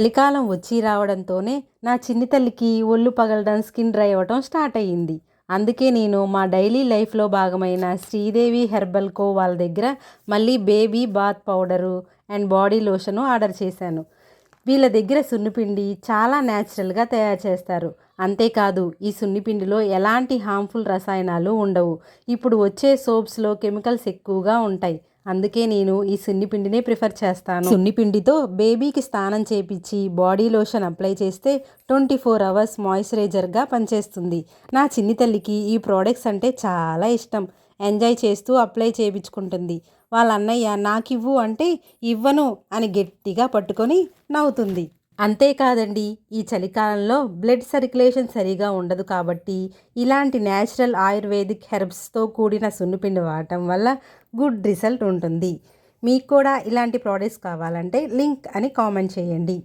చలికాలం వచ్చి రావడంతోనే నా చిన్ని తల్లికి ఒళ్ళు పగలడం స్కిన్ డ్రై అవ్వటం స్టార్ట్ అయ్యింది. అందుకే నేను మా డైలీ లైఫ్లో భాగమైన శ్రీదేవి హెర్బల్ కో వాళ్ళ దగ్గర మళ్ళీ baby bath powder and body lotion order చేశాను. వీళ్ళ దగ్గర సున్నిపిండి చాలా న్యాచురల్గా తయారు చేస్తారు. అంతేకాదు ఈ సున్నిపిండిలో ఎలాంటి హార్మ్ఫుల్ రసాయనాలు ఉండవు. ఇప్పుడు వచ్చే సోప్స్లో కెమికల్స్ ఎక్కువగా ఉంటాయి. అందుకే నేను ఈ సున్నిపిండినే ప్రిఫర్ చేస్తాను. సున్నిపిండితో బేబీకి స్నానం చేపించి బాడీ లోషన్ అప్లై చేస్తే ట్వంటీ ఫోర్ అవర్స్ మాయిశ్చరైజర్గా పనిచేస్తుంది. నా చిన్ని తల్లికి ఈ ప్రోడక్ట్స్ అంటే చాలా ఇష్టం. ఎంజాయ్ చేస్తూ అప్లై చేయించుకుంటుంది వాళ్ళ అన్నయ్య నాకివ్వు అంటే ఇవ్వను అని గట్టిగా పట్టుకొని నవ్వుతుంది. అంతేకాదండి ఈ చలికాలంలో బ్లడ్ సర్క్యులేషన్ సరిగా ఉండదు కాబట్టి ఇలాంటి న్యాచురల్ ఆయుర్వేదిక్ హెర్బ్స్తో కూడిన సున్నిపిండి వాడటం వల్ల గుడ్ రిజల్ట్ ఉంటుంది. మీకు కూడా ఇలాంటి ప్రోడక్ట్స్ కావాలంటే లింక్ అని కామెంట్ చేయండి.